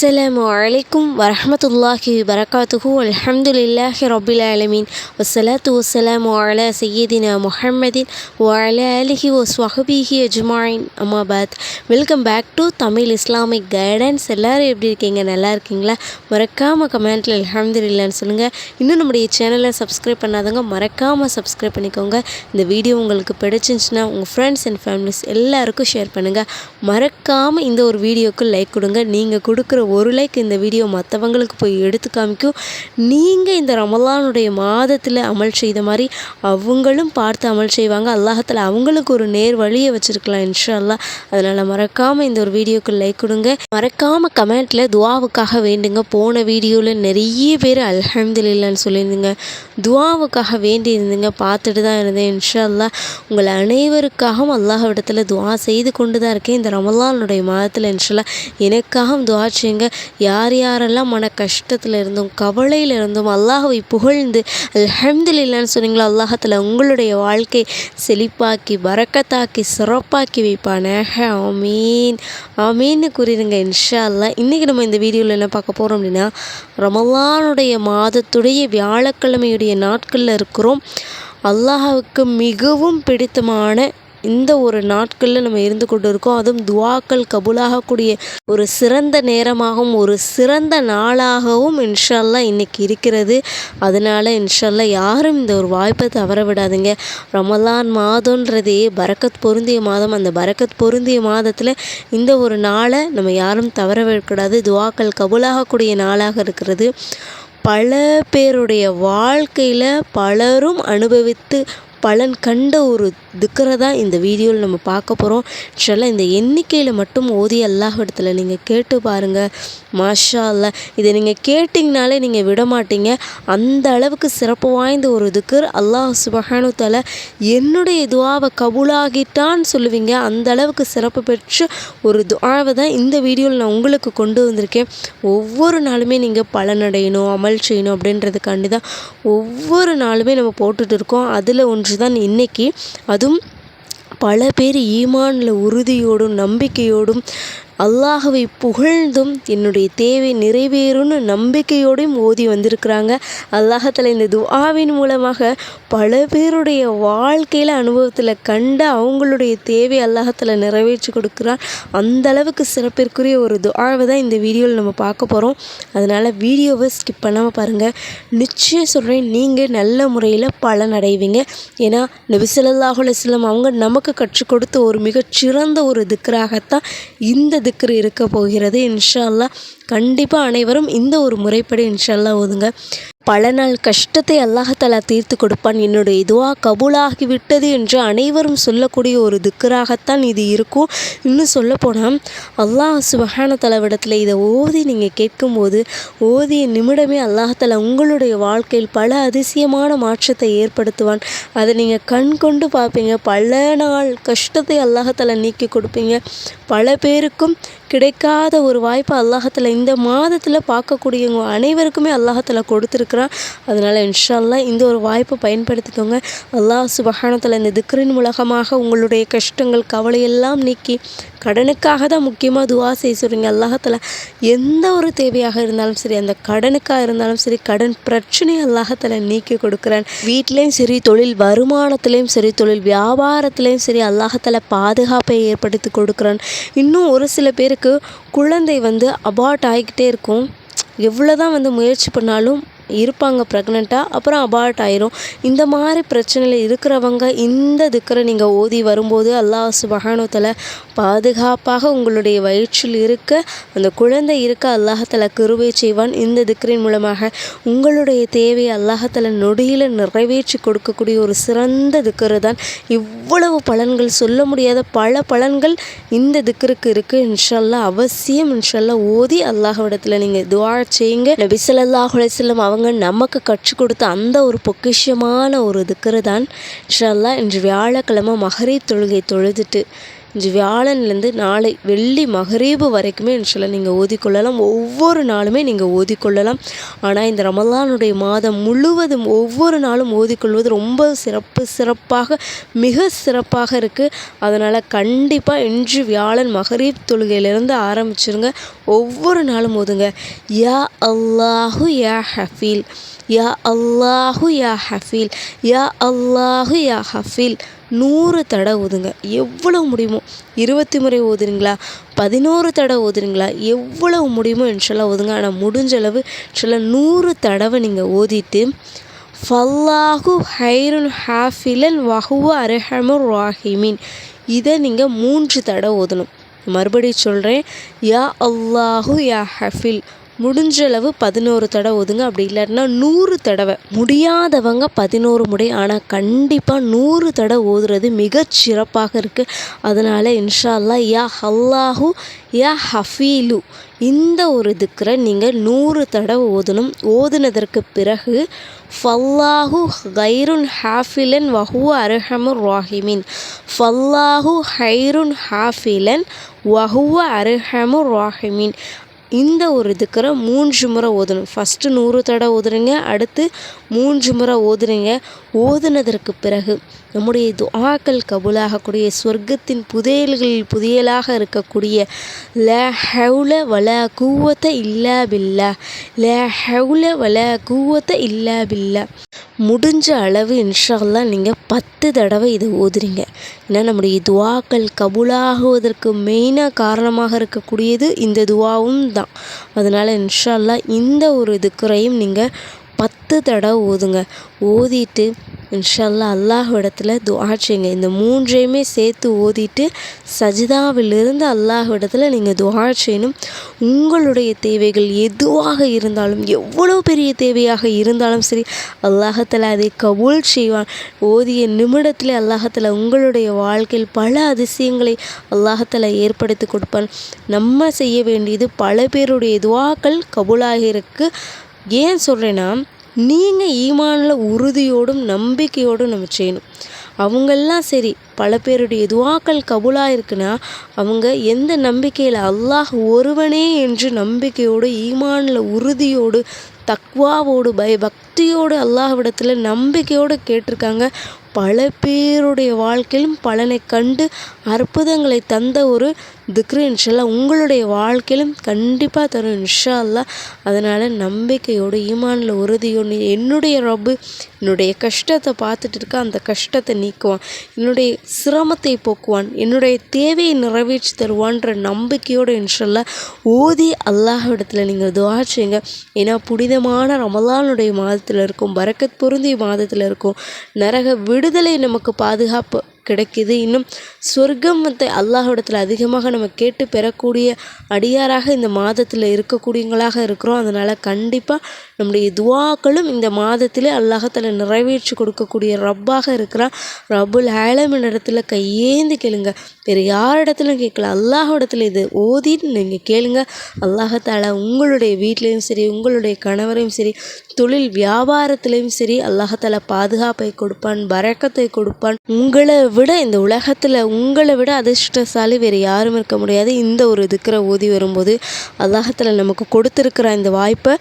அஸ்ஸலாமு அலைக்கும் வரமத்துல்லாஹி வரகாத்துஹு அலமதுல்லாஹி ரபில் ஆலமீன். வசலாத்து வசலாம் அலா சையதினா முஹம்மதின் அலிஹி ஓ வஸ்வஹபிஹி அஜ்மாயின் அம்மாபாத் welcome back to Tamil Islamic guidance எல்லோரும் எப்படி இருக்கீங்க? நல்லா இருக்கீங்களா? மறக்காமல் கமெண்ட்டில் அலமதுல்லான்னு சொல்லுங்கள் இன்னும் நம்முடைய சேனலை சப்ஸ்கிரைப் பண்ணாதவங்க மறக்காமல் சப்ஸ்கிரைப் பண்ணிக்கோங்க. இந்த வீடியோ உங்களுக்கு பிடிச்சிருந்துச்சுன்னா உங்கள் ஃப்ரெண்ட்ஸ் அண்ட் ஃபேமிலிஸ் எல்லாருக்கும் ஷேர் பண்ணுங்கள் மறக்காமல் இந்த ஒரு வீடியோக்கு லைக் கொடுங்க. நீங்கள் கொடுக்குற ஒரு லைக் இந்த வீடியோ மற்றவங்களுக்கு போய் எடுத்து காமிக்கும். நீங்கள் இந்த ரமலானுடைய மாதத்தில் அமல் செய்த மாதிரி அவங்களும் பார்த்து அமல் செய்வாங்க. அல்லாஹத்தில் அவங்களுக்கு ஒரு நேர் வழியை வச்சுருக்கலாம் இன்ஷால்லா அதனால் மறக்காமல் இந்த ஒரு வீடியோக்கு லைக் கொடுங்க. மறக்காமல் கமெண்ட்டில் துவாவுக்காக வேண்டுங்க. போன வீடியோவில் நிறைய பேர் அல்ஹம்துலில்லான்னு சொல்லியிருந்தீங்க. துவாவுக்காக வேண்டி இருந்தீங்க பார்த்துட்டு தான் இருந்தேன் இன்ஷா உங்கள் அனைவருக்காகவும் அல்லாஹ்விடத்தில் துவா செய்து கொண்டு தான் இருக்கேன். இந்த ரமலானுடைய மாதத்தில் இன்ஷால்லா எனக்காகவும் துவா செய்யுங்க. யார் யாரெல்லாம் மன கஷ்டத்தில் இருந்தும் கவலையில் இருந்தும் அல்லாஹ்வை புகழ்ந்து அல்ஹம்துலில்லான்னு சொன்னீங்களோ அல்லாஹத்தில் உங்களுடைய வாழ்க்கை செழிப்பாக்கி பறக்கத்தாக்கி சிறப்பாக்கி வைப்பானாக. ஆமீன். ஆமீன்னு கூறிடுங்க இன்ஷா அல்லாஹ் இன்றைக்கி நம்ம இந்த வீடியோவில் என்ன பார்க்க போகிறோம் அப்படின்னா ரமலானுடைய மாதத்துடைய வியாழக்கிழமையுடைய நாட்களில் இருக்கிறோம். அல்லாஹாவுக்கு மிகவும் பிடித்தமான இந்த ஒரு நாட்களில் நம்ம இருந்து கொண்டு இருக்கோம் அதுவும் துவாக்கள் கபூலாகக்கூடிய ஒரு சிறந்த நேரமாகவும் ஒரு சிறந்த நாளாகவும் இன்ஷால்லா இன்றைக்கி இருக்கிறது. அதனால் இன்ஷால்லா யாரும் இந்த ஒரு வாய்ப்பை தவற விடாதுங்க. ரமலான் மாதன்றதே பரக்கத் பொருந்திய மாதம். அந்த பரக்கத் பொருந்திய மாதத்தில் இந்த ஒரு நாளை நம்ம யாரும் தவற விடக்கூடாது. துவாக்கள் கபூலாகக்கூடிய நாளாக இருக்கிறது. பல பேருடைய வாழ்க்கையில் பலரும் அனுபவித்து பலன் கண்ட ஒரு திக்கரை தான் இந்த வீடியோவில் நம்ம பார்க்க போகிறோம் ஆக்சுவலாக இந்த எண்ணிக்கையில் மட்டும் ஓதி அல்லாஹ் இடத்துல நீங்கள் கேட்டு பாருங்கள் மாஷா அல்லா இதை நீங்கள் கேட்டிங்கனாலே நீங்கள் விட மாட்டீங்க. அந்த அளவுக்கு சிறப்பு வாய்ந்த ஒரு திக்கர் அல்லாஹ் சுபஹானு தஆலா என்னுடைய துவாவை கபூலாகிட்டான்னு சொல்லுவீங்க. அந்த அளவுக்கு சிறப்பு பெற்ற ஒரு துவாவை தான் இந்த வீடியோவில் நான் உங்களுக்கு கொண்டு வந்திருக்கேன். ஒவ்வொரு நாளுமே நீங்கள் பலனடையணும் அமல் செய்யணும் அப்படின்றதுக்காண்டி தான் ஒவ்வொரு நாளுமே நம்ம போட்டுட்டு இருக்கோம். அதில் ஒன்று தான் இன்னைக்கு. அதுவும் பல பேர் ஈமானில் உறுதியோடும் நம்பிக்கையோடும் அல்லாஹவை புகழ்ந்தும் என்னுடைய தேவை நிறைவேறும்னு நம்பிக்கையோடையும் ஓதி வந்திருக்கிறாங்க. அல்லாஹத்தில் இந்த துஆவின் மூலமாக பல பேருடைய வாழ்க்கையில் அனுபவத்தில் கண்டு அவங்களுடைய தேவை அல்லாஹத்தில் நிறைவேற்றி கொடுக்குறான் அந்த அளவுக்கு சிறப்பிற்குரிய ஒரு துஆவை தான் இந்த வீடியோவில் நம்ம பார்க்க போகிறோம் அதனால் வீடியோவை ஸ்கிப் பண்ணாமல் பாருங்கள் நிச்சயம் சொல்கிறேன் நீங்கள் நல்ல முறையில் பலன் அடைவீங்க. ஏன்னா நபிசல்லாஹு அலுவலம் அவங்க நமக்கு கற்றுக் கொடுத்த ஒரு மிகச்சிறந்த ஒரு திக்கராகத்தான் இந்த திக்ரு இருக்க போகிறது. இன்ஷா அல்லாஹ் கண்டிப்பாக அனைவரும் இந்த ஒரு முறைப்படி இன்ஷல்லா ஓதுங்க. பல நாள் கஷ்டத்தை அல்லாஹலா தீர்த்து கொடுப்பான். என்னுடைய இதுவாக கபூலாகி விட்டது என்று அனைவரும் சொல்லக்கூடிய ஒரு திக்கராகத்தான் இது இருக்கும். இன்னும் சொல்லப்போனால் அல்லாஹ் சுபஹான தலைவிடத்தில் இதை ஓதி நீங்கள் கேட்கும்போது ஓதிய நிமிடமே அல்லாஹலா உங்களுடைய வாழ்க்கையில் பல அதிசயமான மாற்றத்தை ஏற்படுத்துவான். அதை நீங்கள் கண் கொண்டு பார்ப்பீங்க. பல நாள் கஷ்டத்தை அல்லாஹலா நீக்கி கொடுப்பீங்க. பல பேருக்கும் கிடைக்காத ஒரு வாய்ப்பை அல்லாஹத்தில் இந்த மாதத்தில் பார்க்கக்கூடியவங்க அனைவருக்குமே அல்லாஹத்தில் கொடுத்துருக்குறான். அதனால் இன்ஷால்லா இந்த ஒரு வாய்ப்பை பயன்படுத்திக்கோங்க. அல்லாஹ் சுபஹானத்தில் இந்த திக்ரின் மூலமாக உங்களுடைய கஷ்டங்கள் கவலையெல்லாம் நீக்கி கடனுக்காக தான் முக்கியமாக துவா செய்ய சொல்கிறீங்க அல்லாஹத்தில் எந்த ஒரு தேவையாக இருந்தாலும் சரி அந்த கடனுக்காக இருந்தாலும் சரி கடன் பிரச்சனையை அல்லாஹத்தில் நீக்கி கொடுக்குறேன். வீட்லேயும் சரி தொழில் வருமானத்துலேயும் சரி தொழில் வியாபாரத்துலேயும் சரி அல்லாஹத்தில் பாதுகாப்பை ஏற்படுத்தி கொடுக்குறேன். இன்னும் ஒரு சில பேருக்கு குழந்தை வந்து அபார்ட் ஆகிக்கிட்டே இருக்கும். எவ்வளோ தான் வந்து முயற்சி பண்ணாலும் இருப்பாங்க ப்ரெக்னெண்ட்டாக அப்புறம் அபார்ட் ஆயிரும். இந்த மாதிரி பிரச்சனையில் இருக்கிறவங்க இந்த திக்கரை நீங்கள் ஓதி வரும்போது அல்லாஹ் சுபஹானுத்தில் பாதுகாப்பாக உங்களுடைய வயிற்றில் இருக்க அந்த குழந்தை இருக்க அல்லாஹத்தில் கிருவை செய்வான். இந்த திக்கரின் மூலமாக உங்களுடைய தேவையை அல்லாஹத்தில் நொடியில் நிறைவேற்றி கொடுக்கக்கூடிய ஒரு சிறந்த திக்கரு தான். இவ்வளவு பலன்கள் சொல்ல முடியாத பல பலன்கள் இந்த திக்கருக்கு இருக்குது இன்ஷல்லா அவசியம் இன்ஷல்லா ஓதி அல்லாஹ் இடத்துல நீங்கள் துவா செய்யுங்க. நபிசல்லாஹ் அவங்க அவங்க நமக்கு கற்றுக் கொடுத்த அந்த ஒரு பொக்கிஷமான ஒரு திக்கரு தான் இன்று வியாழக்கிழமை மகரி தொழுகை தொழுதுட்டு வியாழன்லேருந்து நாளை வெள்ளி மகரீபு வரைக்குமே இன்ஷால்லா நீங்கள் ஓதிக்கொள்ளலாம். ஒவ்வொரு நாளுமே நீங்கள் ஓதிக்கொள்ளலாம். ஆனால் இந்த ரமலானுடைய மாதம் முழுவதும் ஒவ்வொரு நாளும் ஓதிக்கொள்வது ரொம்ப சிறப்பு சிறப்பாக மிக சிறப்பாக இருக்குது அதனால் கண்டிப்பாக இன்று வியாழன் மகரீப் தொழுகையிலேருந்து ஆரம்பிச்சிருங்க. ஒவ்வொரு நாளும் ஓதுங்க. யா அல்லாஹு யா ஹஃபீல். யா அல்லாஹு யா ஹஃபீல். யா அல்லாஹு யா ஹஃபீல். நூறு தடவை ஓதுங்க எவ்வளவு முடியுமோ? இருபத்தி முறை ஓதுறீங்களா பதினோரு தடவை ஓதுறீங்களா எவ்வளவு முடியுமோ இன்ஷெல்லாம் ஓதுங்க ஆனால் முடிஞ்ச அளவு இன்ஷெல்லாம் நூறு தடவை நீங்கள் ஓதிட்டு ஃபல்லாஹு ஹைருன் ஹாஃபிலன் வஹுவ அரஹமுர் ராஹிமீன். இதை நீங்கள் மூன்று தடவை ஓதணும் மறுபடியும் சொல்கிறேன் யா அல்லாஹு யா ஹஃபில். முடிஞ்ச அளவு பதினோரு தடவை ஒதுங்க. அப்படி இல்லாட்டினா நூறு தடவை. முடியாதவங்க பதினோரு முறை. ஆனால் கண்டிப்பாக நூறு தடவை ஓதுறது மிகச் சிறப்பாக இருக்குது அதனால் இன்ஷா யா அல்லாஹு யா ஹஃபீலு. இந்த ஒரு திக்கரை நீங்கள் நூறு தடவை ஓதணும். ஓதுனதற்கு பிறகு ஃபல்லாஹு கைருன் ஹாஃபிலன் வஹுவ அருஹமுர் ராஹிமின். ஃபல்லாஹு ஹைருன் ஹாஃபிலன் வஹுவ அருஹமுர் ராஹிமின். இந்த ஒரு திக்கரை மூன்று முறை ஓதணும். ஃபஸ்ட்டு நூறு தடவை ஓதுறீங்க அடுத்து மூன்று முறை ஓதுறீங்க. ஓதுனதற்கு பிறகு நம்முடைய துஆக்கள் கபுலாகக்கூடிய சொர்க்கத்தின் புதையல்களில் புதையலாக இருக்கக்கூடிய ல ஹவுல வல கூவத்த இல்லா பில்லா ல ஹவுல வல கூவத்த இல்லா பில்லா முடிஞ்ச அளவு இன்ஷால்லா நீங்கள் பத்து தடவை இதை ஓதுறீங்க. ஏன்னா நம்முடைய துவாக்கள் கபூலாகுவதற்கு மெயினாக காரணமாக இருக்கக்கூடியது இந்த துவாவும் தான். அதனால் இன்ஷால்லா இந்த ஒரு திக்கரையும் நீங்கள் பத்து தடவை ஓதுங்க. ஓதிட்டு இன்ஷல்லா அல்லாஹ் இடத்துல துவா செய்யுங்க. இந்த மூன்றையுமே சேர்த்து ஓதிட்டு சஜிதாவிலிருந்து அல்லாஹ் இடத்துல நீங்கள் துவா செய்யணும். உங்களுடைய தேவைகள் எதுவாக இருந்தாலும் எவ்வளோ பெரிய தேவையாக இருந்தாலும் சரி அல்லாஹத்தில் அதை கபூல் செய்வான். ஓதிய நிமிடத்தில் அல்லாஹத்தில் உங்களுடைய வாழ்க்கையில் பல அதிசயங்களை அல்லாஹத்தில் ஏற்படுத்தி கொடுப்பான். நம்ம செய்ய வேண்டியது பல பேருடைய துவாக்கள் கபூலாகிருக்கு ஏன் சொல்கிறேன்னா நீங்கள் ஈமானில் உறுதியோடும் நம்பிக்கையோடும் நம்ம செய்யணும். அவங்கெல்லாம் சரி பல பேருடைய துவாக்கள் கபூலாக இருக்குன்னா அவங்க எந்த நம்பிக்கையில் அல்லாஹ் ஒருவனே என்று நம்பிக்கையோடு ஈமானில் உறுதியோடு தக்வாவோடு பயபக்தியோடு அல்லாஹ்விடத்தில் நம்பிக்கையோடு கேட்டிருக்காங்க. பல பேருடைய வாழ்க்கையிலும் பலனை கண்டு அற்புதங்களை தந்த ஒரு திக்ரு இன்ஷல்லா உங்களுடைய வாழ்க்கையிலும் கண்டிப்பாக தரும் இன்ஷா அல்லா அதனால் நம்பிக்கையோடு ஈமானில் உறுதியோடு என்னுடைய ரப்பு என்னுடைய கஷ்டத்தை பார்த்துட்டு இருக்க அந்த கஷ்டத்தை நீக்குவான். என்னுடைய சிரமத்தை போக்குவான். என்னுடைய தேவையை நிறைவேற்றி தருவான்ற நம்பிக்கையோடு இன்ஷல்லா ஓதி அல்லாஹ்விடத்தில் நீங்கள் துவா செய்யுங்க. ஏன்னா புனிதமான ரமலானுடைய மாதத்தில் இருக்கும் பரக்கத் பொருந்திய மாதத்தில் இருக்கும் நரக விடுதலை நமக்கு பாதுகாப்பு கிடைக்கிது. இன்னும் சொர்க்கம் வந்து அல்லாஹ்விடத்தில் அதிகமாக நம்ம கேட்டு பெறக்கூடிய அடியாராக இந்த மாதத்தில் இருக்கக்கூடியவங்களாக இருக்கிறோம். அதனால் கண்டிப்பாக நம்முடைய துவாக்களும் இந்த மாதத்திலே அல்லாஹத்தில் நிறைவேற்றி கொடுக்கக்கூடிய ரப்பாக இருக்கிறான். ரபுல் ஆலமின் இடத்துல கையேந்து கேளுங்க. வேறு யாரிடத்துலையும் கேட்கல. அல்லாஹிடத்துல இது ஓதின்னு நீங்கள் கேளுங்க. அல்லாஹத்தால உங்களுடைய வீட்லேயும் சரி உங்களுடைய கணவரையும் சரி தொழில் வியாபாரத்திலையும் சரி அல்லாஹத்தால பாதுகாப்பை கொடுப்பான் பறக்கத்தை கொடுப்பான். உங்களை விட இந்த உலகத்தில் உங்களை விட அதிர்ஷ்டசாலி வேறு யாரும் இருக்க முடியாது. இந்த ஒரு இதுக்கிற ஓதி வரும்போது அல்லாஹத்தில் நமக்கு கொடுத்துருக்கிற இந்த வாய்ப்பை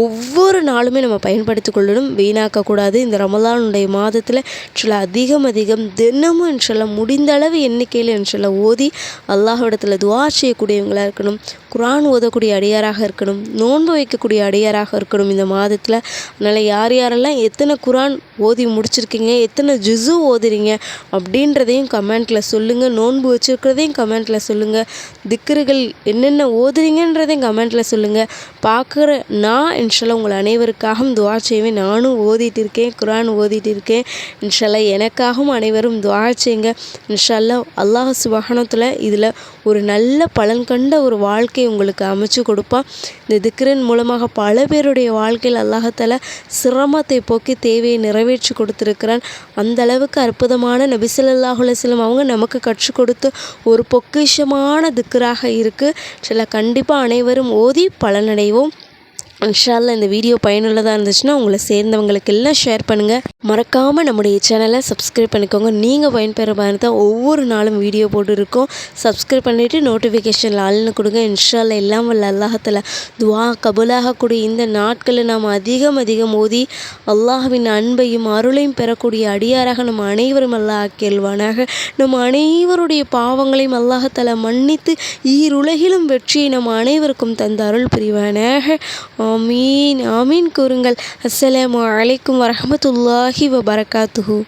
ஒவ்வொரு ஒவ்வொரு நாளுமே நம்ம பயன்படுத்தி கொள்ளணும். வீணாக்கக்கூடாது. இந்த ரமலானுடைய மாதத்தில் சில அதிகம் அதிகம் தினமும் சொல்ல முடிந்த அளவு எண்ணிக்கையில் சொல்ல ஓதி அல்லாஹிடத்தில் துவா செய்யக்கூடியவங்களாக இருக்கணும். குரான் ஓதக்கூடிய அடியாராக இருக்கணும். நோன்பு வைக்கக்கூடிய அடியாராக இருக்கணும். இந்த மாதத்தில் அதனால் யார் யாரெல்லாம் எத்தனை குரான் ஓதி முடிச்சிருக்கீங்க எத்தனை ஜிசு ஓதுறீங்க அப்படின்றதையும் கமெண்ட்டில் சொல்லுங்கள் நோன்பு வச்சுருக்கிறதையும் கமெண்ட்டில் சொல்லுங்கள் திக்கர்கள் என்னென்ன ஓதுறீங்கன்றதையும் கமெண்ட்டில் சொல்லுங்கள் பார்க்குற நான் இன்ஷால்லா உங்கள் அனைவருக்காகவும் துவா செய்வேன். நானும் ஓதிட்டு இருக்கேன். குரான் ஓதிட்டு இருக்கேன். இன்ஷால்லா எனக்காகவும் அனைவரும் துவா செய்யுங்க இன்ஷால்லா அல்லாஹ் சுபஹானத்தில் இதில் ஒரு நல்ல பலன் கண்ட ஒரு வாழ்க்கை உங்களுக்கு அமைச்சு கொடுப்பான் இந்த திக்ரன் மூலமாக பல பேருடைய வாழ்க்கையில் அல்லாஹத்தில் சிரமத்தை போக்கி தேவையை நிறைவேற்றி கொடுத்துருக்கிறான். அந்த அளவுக்கு அற்புதமான நபிசல்லாஹ் அவங்க நமக்கு கற்றுக் கொடுத்து ஒரு பொக்கிஷமான திக்கராக இருக்குது சில கண்டிப்பாக அனைவரும் ஓதி பலனடைவோம். இன்ஷால்லா இந்த வீடியோ பயனுள்ளதாக இருந்துச்சுன்னா உங்களை சேர்ந்தவங்களுக்கு எல்லாம் ஷேர் பண்ணுங்கள் மறக்காமல் நம்முடைய சேனலை சப்ஸ்கிரைப் பண்ணிக்கோங்க. நீங்கள் பயன்பெற மாதிரி தான் ஒவ்வொரு நாளும் வீடியோ போட்டுருக்கோம். சப்ஸ்கிரைப் பண்ணிவிட்டு நோட்டிஃபிகேஷனில் ஆள்னு கொடுங்க. இன்ஷால்ல எல்லாம் வல்ல அல்லாஹத்தில் துவா கபுலாகக்கூடிய இந்த நாட்களில் நாம் அதிகம் அதிகம் ஓதி அல்லாஹ்வின் அன்பையும் அருளையும் பெறக்கூடிய அடியாராக நம்ம அனைவரும் அல்லாஹ் கேள்வானாக நம் அனைவருடைய பாவங்களையும் அல்லாஹத்தில் மன்னித்து ஈருலகிலும் வெற்றியை நம் அனைவருக்கும் தந்த அருள் புரிவானாக. ஆமீன் ஆமீன் கூறுங்கள். அஸ்ஸலாமு वरहमतुल्लाहि व